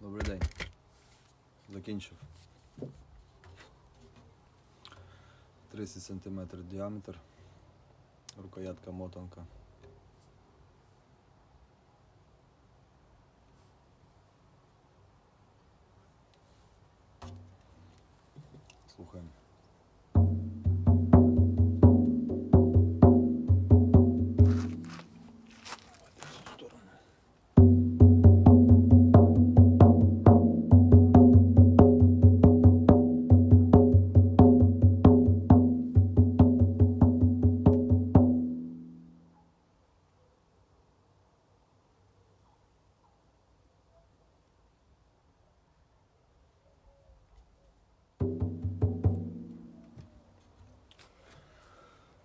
Добрий день. Закінчив. 30 см діаметр. Рукоятка мотанка. Слухаємо.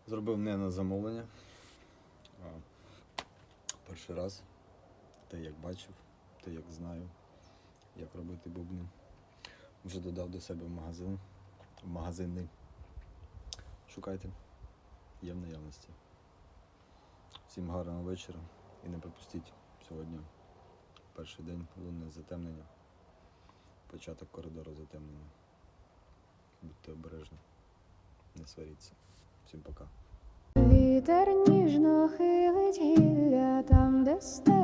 Зробив не на замовлення. Перший раз. Те, як бачив, те, як знаю, як робити бубни. Вже додав до себе в магазин. В магазинний. Шукайте. Є в наявності. Всім гарного вечора і не пропустіть сьогодні перший день лунне затемнення. Початок коридору затемнення. Будьте обережні. Не сваріться. Всім пока. Вітер ніжно хилить гілля, там, де стежка